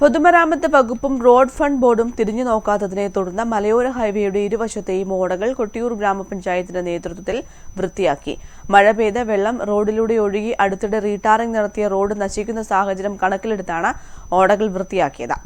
പൊതുമരാമത്ത് വകുപ്പും road fund ബോർഡും തിരിഞ്ഞു നോക്കാത്തതിനെ തുടർന്ന് മലയോര ഹൈവേയുടെ ഇരുവശത്തെയും ഓടകൾ കൊട്ടിയൂർ ഗ്രാമപഞ്ചായത്തിന്റെ നേതൃത്വത്തിൽ വൃത്തിയാക്കി. മഴ പെയ്ത വെള്ളം റോഡിലൂടെ ഒഴുകി അടുത്തിടെ റീടാറിംഗ് നടത്തിയ റോഡ് നശിക്കുന്ന സാഹചര്യം കണക്കിലെടുത്താണ് ഓടകൾ വൃത്തിയാക്കിയത്.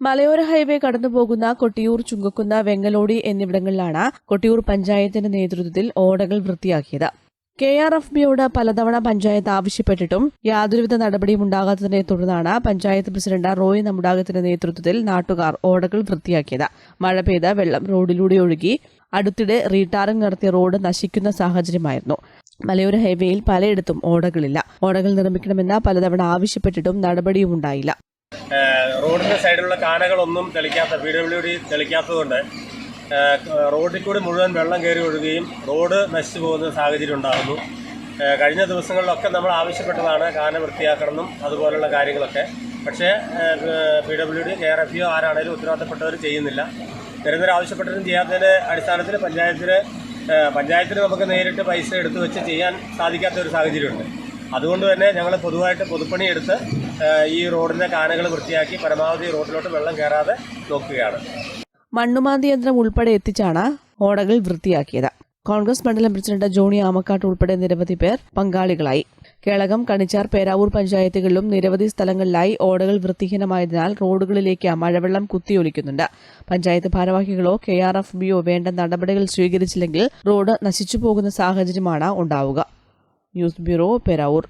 മലയോര ഹൈവേ കടന്നുപോകുന്ന കൊട്ടിയൂർ ചുങ്കക്കുന്ന വെങ്ങലോടി എന്നിവിടങ്ങളിലാണ് കൊട്ടിയൂർ പഞ്ചായത്തിന്റെ നേതൃത്വത്തിൽ ഓടകൾ വൃത്തിയാക്കിയത്. കെ ആർ എഫ് ബിയോട് പലതവണ പഞ്ചായത്ത് ആവശ്യപ്പെട്ടിട്ടും യാതൊരുവിധ നടപടിയും ഉണ്ടാകാത്തതിനെ തുടർന്നാണ് പഞ്ചായത്ത് പ്രസിഡന്റ് റോയ് നമ്മുടാകത്തിന്റെ നേതൃത്വത്തിൽ നാട്ടുകാർ ഓടകൾ വൃത്തിയാക്കിയത്. മഴ പെയ്ത വെള്ളം റോഡിലൂടെ ഒഴുകി അടുത്തിടെ റീടാറിംഗ് നടത്തിയ റോഡ് നശിക്കുന്ന സാഹചര്യമായിരുന്നു. മലയോര ഹൈവേയിൽ പലയിടത്തും ഓടകളില്ല. ഓടകൾ നിർമ്മിക്കണമെന്ന് പലതവണ ആവശ്യപ്പെട്ടിട്ടും നടപടിയും ഉണ്ടായില്ല റോഡിന്റെ സൈഡിലുള്ള കാനകളൊന്നും തെളിക്കാത്ത പി ഡബ്ല്യു ഡി തെളിക്കാത്തതുകൊണ്ട് റോഡിൽ കൂടി മുഴുവൻ വെള്ളം കയറി ഒഴുകുകയും റോഡ് നശിച്ചു പോകുന്ന സാഹചര്യം ഉണ്ടാകുന്നു. കഴിഞ്ഞ ദിവസങ്ങളിലൊക്കെ നമ്മൾ ആവശ്യപ്പെട്ടതാണ് കാന വൃത്തിയാക്കണമെന്നും അതുപോലുള്ള കാര്യങ്ങളൊക്കെ. പക്ഷേ P W D K R F ആരാണേലും ഉത്തരവാദിത്തപ്പെട്ടവർ ചെയ്യുന്നില്ല. നിരന്തരം ആവശ്യപ്പെട്ടതും ചെയ്യാത്തതിന്റെ അടിസ്ഥാനത്തിൽ പഞ്ചായത്തിന് ഏഹ് പഞ്ചായത്തിന് നമുക്ക് നേരിട്ട് പൈസ എടുത്തു വെച്ച് ചെയ്യാൻ സാധിക്കാത്ത ഒരു സാഹചര്യമുണ്ട്. അതുകൊണ്ട് തന്നെ ഞങ്ങൾ പൊതുവായിട്ട് പൊതുപ്പണി എടുത്ത് ഈ റോഡിന്റെ കാനകൾ വൃത്തിയാക്കി പരമാവധി റോഡിലോട്ട് വെള്ളം കയറാതെ നോക്കുകയാണ്. മണ്ണുമാന്തി യന്ത്രം ഉൾപ്പെടെ എത്തിച്ചാണ് ഓടകൾ വൃത്തിയാക്കിയത്. കോൺഗ്രസ് മണ്ഡലം പ്രസിഡന്റ് ജോണി ആമക്കാട്ട് ഉൾപ്പെടെ നിരവധി പേർ പങ്കാളികളായി. കേളകം കണിച്ചാർ പേരാവൂർ പഞ്ചായത്തുകളിലും നിരവധി സ്ഥലങ്ങളിലായി ഓടകൾ വൃത്തിഹീനമായതിനാൽ റോഡുകളിലേക്ക് മഴവെള്ളം കുത്തിയൊലിക്കുന്നുണ്ട്. പഞ്ചായത്ത് ഭാരവാഹികളോ കെ ആർ എഫ് ബിയോ വേണ്ട നടപടികൾ സ്വീകരിച്ചില്ലെങ്കിൽ റോഡ് നശിച്ചു പോകുന്ന സാഹചര്യമാണ് ഉണ്ടാവുക. News bureau Peravoor.